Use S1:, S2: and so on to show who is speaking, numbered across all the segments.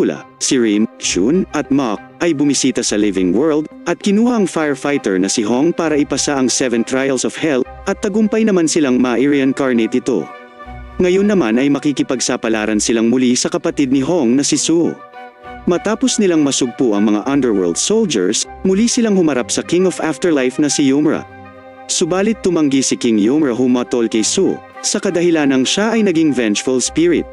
S1: pelikula, si Rim, Shun, at Mok ay bumisita sa Living World at kinuha ang firefighter na si Hong para ipasa ang Seven Trials of Hell at tagumpay naman silang ma-reincarnate ito. Ngayon naman ay makikipagsapalaran silang muli sa kapatid ni Hong na si Su. Matapos nilang masugpo ang mga underworld soldiers, muli silang humarap sa King of Afterlife na si Yumra. Subalit tumanggi si King Yumra humatol kay Su, sa kadahilanang siya ay naging vengeful spirit.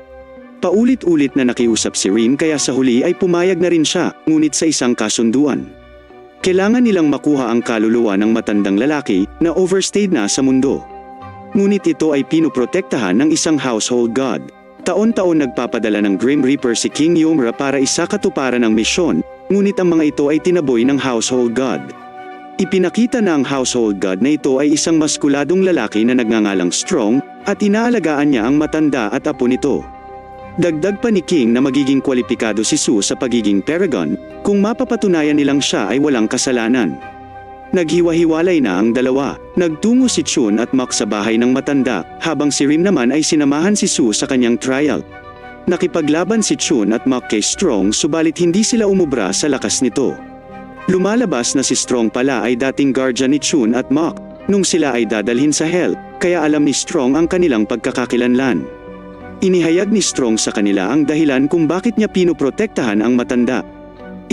S1: Paulit-ulit na nakiusap si Rim kaya sa huli ay pumayag na rin siya, ngunit sa isang kasunduan. Kailangan nilang makuha ang kaluluwa ng matandang lalaki na overstayed na sa mundo. Ngunit ito ay pinuprotektahan ng isang household god. Taon-taon nagpapadala ng Grim Reaper si King Yumra para isakatuparan ang misyon, ngunit ang mga ito ay tinaboy ng household god. Ipinakita na ang household god na ito ay isang maskuladong lalaki na nagngangalang strong at inaalagaan niya ang matanda at apo nito. Dagdag pa ni King na magiging kwalipikado si Sue sa pagiging paragon kung mapapatunayan nilang siya ay walang kasalanan. Naghiwa-hiwalay na ang dalawa. Nagtungo si Chun at Mak sa bahay ng matanda habang si Rim naman ay sinamahan si Sue sa kanyang trial. Nakipaglaban si Chun at Mak kay Strong subalit hindi sila umubra sa lakas nito. Lumalabas na si Strong pala ay dating guardian ni Chun at Mak nung sila ay dadalhin sa Hell kaya alam ni Strong ang kanilang pagkakakilanlan. Inihayag ni Strong sa kanila ang dahilan kung bakit niya pinoprotektahan ang matanda.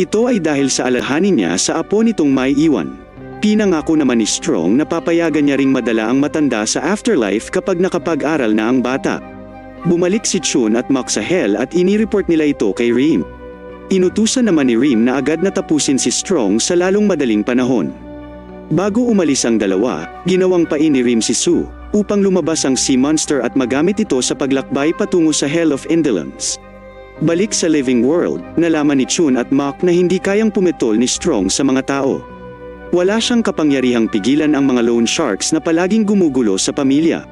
S1: Ito ay dahil sa alhanin niya sa apo nitong may iwan. Pinangako naman ni Strong na papayagan niya ring madala ang matanda sa afterlife kapag nakapag-aral na ang bata. Bumalik si Chun at Mak sa Hell at inireport nila ito kay Rim. Inutusan naman ni Rim na agad natapusin si Strong sa lalong madaling panahon. Bago umalis ang dalawa, ginawang pain ni Rim si Sue upang lumabas ang sea monster at magamit ito sa paglakbay patungo sa Hell of Indolence. Balik sa Living World, nalaman ni Chun at Mak na hindi kayang pumetol ni Strong sa mga tao. Wala siyang kapangyarihang pigilan ang mga loan sharks na palaging gumugulo sa pamilya.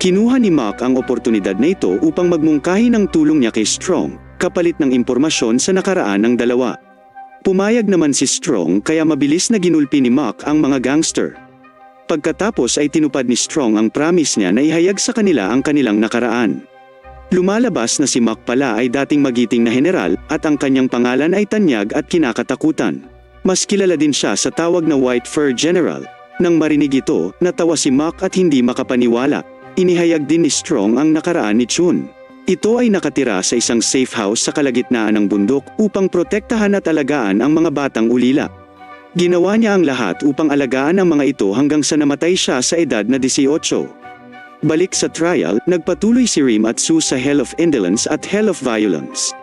S1: Kinuha ni Mak ang oportunidad na ito upang magmungkahi ng tulong niya kay Strong, kapalit ng impormasyon sa nakaraan ng dalawa. Pumayag naman si Strong kaya mabilis na ginulpi ni Mak ang mga gangster. Pagkatapos ay tinupad ni Strong ang promise niya na ihayag sa kanila ang kanilang nakaraan. Lumalabas na si Mac pala ay dating magiting na general at ang kanyang pangalan ay tanyag at kinakatakutan. Mas kilala din siya sa tawag na White Fur General. Nang marinig ito, natawa si Mac at hindi makapaniwala. Inihayag din ni Strong ang nakaraan ni Chun. Ito ay nakatira sa isang safe house sa kalagitnaan ng bundok upang protektahan at alagaan ang mga batang ulila. Ginawa niya ang lahat upang alagaan ang mga ito hanggang sa namatay siya sa edad na 18. Balik sa trial, nagpatuloy si Rim at Sue sa Hell of Indolence at Hell of Violence.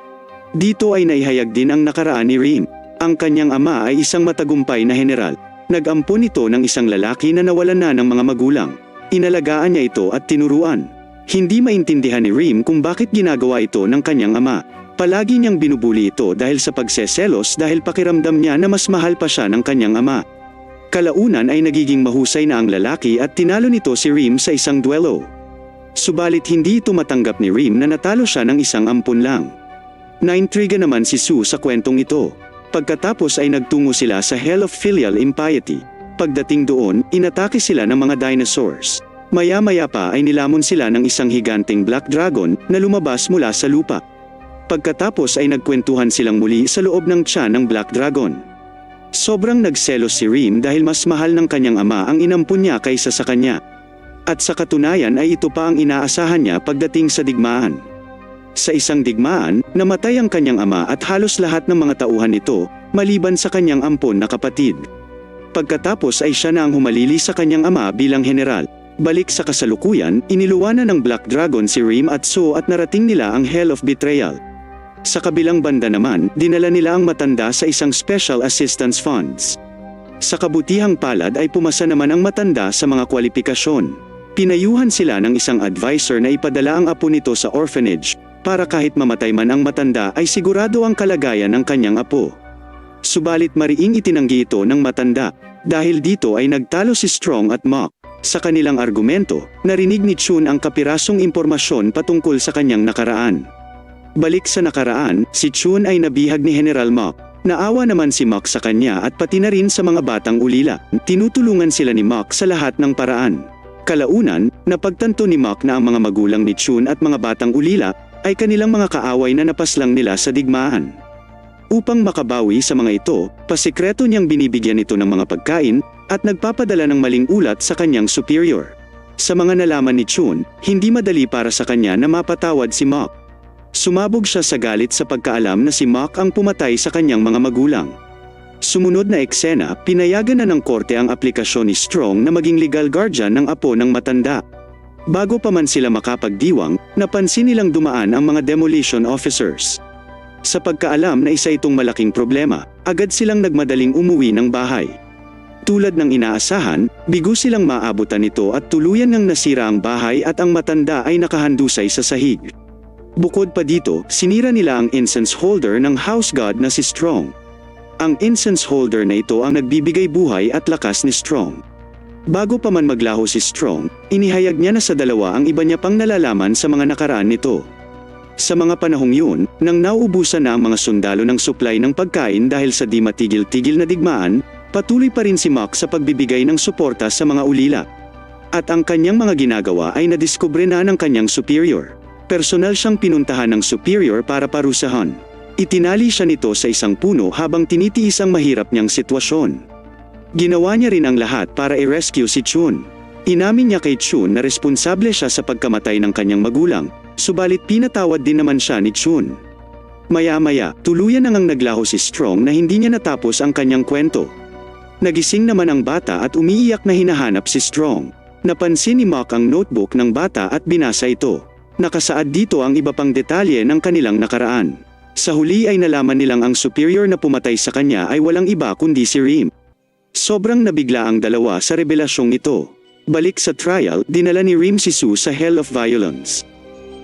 S1: Dito ay naihayag din ang nakaraan ni Rim. Ang kanyang ama ay isang matagumpay na general. Nag-ampon ito ng isang lalaki na nawalan na ng mga magulang. Inalagaan niya ito at tinuruan. Hindi maintindihan ni Rim kung bakit ginagawa ito ng kanyang ama. Palagi niyang binubuli ito dahil sa pagseselos dahil pakiramdam niya na mas mahal pa siya ng kanyang ama. Kalaunan ay nagiging mahusay na ang lalaki at tinalo nito si Rim sa isang duelo. Subalit hindi ito matanggap ni Rim na natalo siya ng isang ampun lang. Naintriga naman si Sue sa kwentong ito. Pagkatapos ay nagtungo sila sa Hell of Filial Impiety. Pagdating doon, inatake sila ng mga dinosaurs. Maya-maya pa ay nilamon sila ng isang higanting black dragon na lumabas mula sa lupa. Pagkatapos ay nagkwentuhan silang muli sa loob ng tiyan ng black dragon. Sobrang nagselos si Rim dahil mas mahal ng kanyang ama ang inampun niya kaysa sa kanya. At sa katunayan ay ito pa ang inaasahan niya pagdating sa digmaan. Sa isang digmaan, namatay ang kanyang ama at halos lahat ng mga tauhan nito, maliban sa kanyang ampon na kapatid. Pagkatapos ay siya na ang humalili sa kanyang ama bilang general. Balik sa kasalukuyan, iniluwanan ng Black Dragon si Rim at So at narating nila ang Hell of Betrayal. Sa kabilang banda naman, dinala nila ang matanda sa isang Special Assistance Funds. Sa kabutihang palad ay pumasa naman ang matanda sa mga kwalifikasyon. Pinayuhan sila ng isang advisor na ipadala ang apo nito sa orphanage, para kahit mamatay man ang matanda ay sigurado ang kalagayan ng kanyang apo. Subalit mariing itinanggi ito ng matanda, dahil dito ay nagtalo si Strong at Mock. Sa kanilang argumento, narinig ni Chun ang kapirasong impormasyon patungkol sa kanyang nakaraan. Balik sa nakaraan, si Chun ay nabihag ni General Mok. Naawa naman si Mok sa kanya at pati na rin sa mga batang ulila. Tinutulungan sila ni Mok sa lahat ng paraan. Kalaunan, napagtanto ni Mok na ang mga magulang ni Chun at mga batang ulila ay kanilang mga kaaway na napaslang nila sa digmaan. Upang makabawi sa mga ito, pasikreto niyang binibigyan ito ng mga pagkain at nagpapadala ng maling ulat sa kanyang superior. Sa mga nalaman ni Chun, hindi madali para sa kanya na mapatawad si Mok. Sumabog siya sa galit sa pagkaalam na si Mok ang pumatay sa kanyang mga magulang. Sumunod na eksena, pinayagan na ng korte ang aplikasyon ni Strong na maging legal guardian ng apo ng matanda. Bago pa man sila makapagdiwang, napansin nilang dumaan ang mga demolition officers. Sa pagkaalam na isa itong malaking problema, agad silang nagmadaling umuwi ng bahay. Tulad ng inaasahan, bigo silang maabutan nito at tuluyan ngang nasira ang bahay at ang matanda ay nakahandusay sa sahig. Bukod pa dito, sinira nila ang incense holder ng house god na si Strong. Ang incense holder na ito ang nagbibigay buhay at lakas ni Strong. Bago pa man maglaho si Strong, inihayag niya na sa dalawa ang iba niya pang nalalaman sa mga nakaraan nito. Sa mga panahong yun, nang nauubusan na ang mga sundalo ng supply ng pagkain dahil sa di matigil-tigil na digmaan, patuloy pa rin si Mock sa pagbibigay ng suporta sa mga ulila. At ang kanyang mga ginagawa ay nadiskubre na ng kanyang superior. Personal siyang pinuntahan ng superior para parusahan. Itinali siya nito sa isang puno habang tinitiis ang mahirap niyang sitwasyon. Ginawa niya rin ang lahat para i-rescue si Chun. Inamin niya kay Chun na responsable siya sa pagkamatay ng kanyang magulang, subalit pinatawad din naman siya ni Chun. Maya-maya, tuluyan na ngang naglaho si Strong na hindi niya natapos ang kanyang kwento. Nagising naman ang bata at umiiyak na hinahanap si Strong. Napansin ni Mock ang notebook ng bata at binasa ito. Nakasaad dito ang iba pang detalye ng kanilang nakaraan. Sa huli ay nalaman nilang ang superior na pumatay sa kanya ay walang iba kundi si Rim. Sobrang nabigla ang dalawa sa revelasyong ito. Balik sa trial, dinala ni Rim si Sue sa Hell of Violence.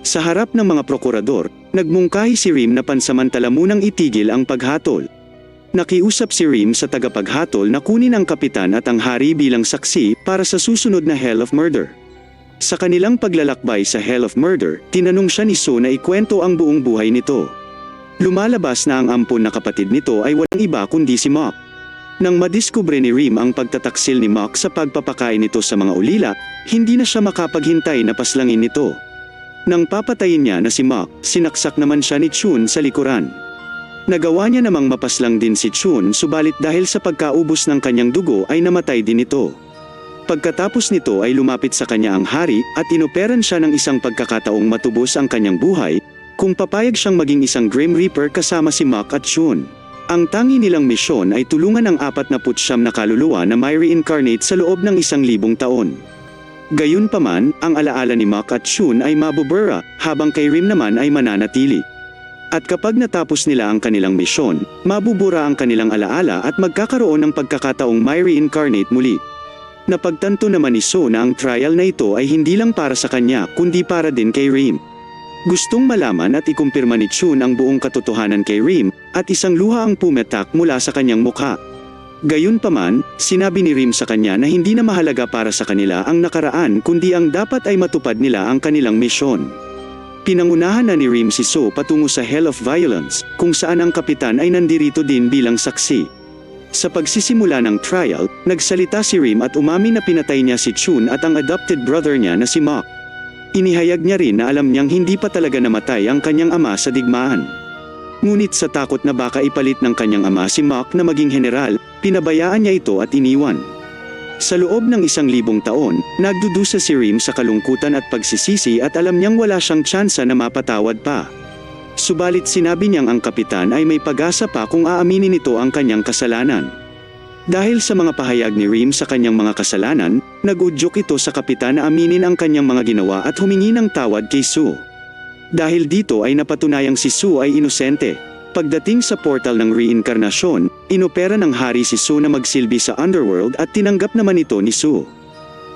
S1: Sa harap ng mga prokurador, nagmungkahi si Rim na pansamantala munang itigil ang paghatol. Nakiusap si Rim sa tagapaghatol na kunin ang kapitan at ang hari bilang saksi para sa susunod na Hell of Murder. Sa kanilang paglalakbay sa Hell of Murder, tinanong siya ni Sue na ikwento ang buong buhay nito. Lumalabas na ang ampon na kapatid nito ay walang iba kundi si Mok. Nang madiskubre ni Rim ang pagtataksil ni Mok sa pagpapakain nito sa mga ulila, hindi na siya makapaghintay na paslangin nito. Nang papatayin niya na si Mok, sinaksak naman siya ni Chun sa likuran. Nagawa niya namang mapaslang din si Chun subalit dahil sa pagkaubos ng kanyang dugo ay namatay din ito. Pagkatapos nito ay lumapit sa kanya ang hari at inoperan siya ng isang pagkakataong matubos ang kanyang buhay kung papayag siyang maging isang Grim Reaper kasama si Mok at Chun. Ang tangi nilang misyon ay tulungan ang apat na putsyam na kaluluwa na may reincarnate sa loob ng isang libong taon. Gayunpaman, ang alaala ni Mok at Chun ay mabubura, habang kay Rim naman ay mananatili. At kapag natapos nila ang kanilang misyon, mabubura ang kanilang alaala at magkakaroon ng pagkakataong may reincarnate muli. Napagtanto naman ni So na ang trial na ito ay hindi lang para sa kanya kundi para din kay Rim. Gustong malaman at ikumpirma ni Chun ang buong katotohanan kay Rim at isang luha ang pumetak mula sa kanyang mukha. Gayunpaman, sinabi ni Rim sa kanya na hindi na mahalaga para sa kanila ang nakaraan kundi ang dapat ay matupad nila ang kanilang misyon. Pinangunahan na ni Rim si So patungo sa Hell of Violence kung saan ang kapitan ay nandirito din bilang saksi. Sa pagsisimula ng trial, nagsalita si Rim at umamin na pinatay niya si Chun at ang adopted brother niya na si Mok. Inihayag niya rin na alam niyang hindi pa talaga namatay ang kanyang ama sa digmaan. Ngunit sa takot na baka ipalit ng kanyang ama si Mok na maging general, pinabayaan niya ito at iniwan. Sa loob ng isang libong taon, nagdudusa si Rim sa kalungkutan at pagsisisi at alam niyang wala siyang tsansa na mapatawad pa. Subalit sinabi niyang ang kapitan ay may pag-asa pa kung aaminin nito ang kanyang kasalanan. Dahil sa mga pahayag ni Rim sa kanyang mga kasalanan, nag-udyok ito sa kapitan na aminin ang kanyang mga ginawa at humingi ng tawad kay Sue. Dahil dito ay napatunayang si Sue ay inosente. Pagdating sa portal ng reinkarnasyon, inopera ng hari si Sue na magsilbi sa underworld at tinanggap naman ito ni Sue.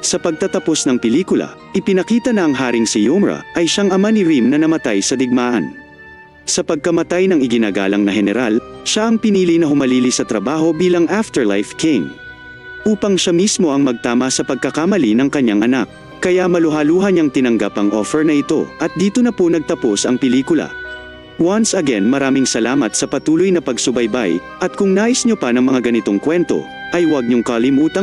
S1: Sa pagtatapos ng pelikula, ipinakita na ang haring si Yomra ay siyang ama ni Rim na namatay sa digmaan. Sa pagkamatay ng iginagalang na general, siya ang pinili na humalili sa trabaho bilang Afterlife King. Upang siya mismo ang magtama sa pagkakamali ng kanyang anak. Kaya maluhaluhan niyang tinanggap ang offer na ito at dito na po nagtapos ang pelikula. Once again maraming salamat sa patuloy na pagsubaybay at kung nais nyo pa ng mga ganitong kwento, ay huwag niyong kalimutang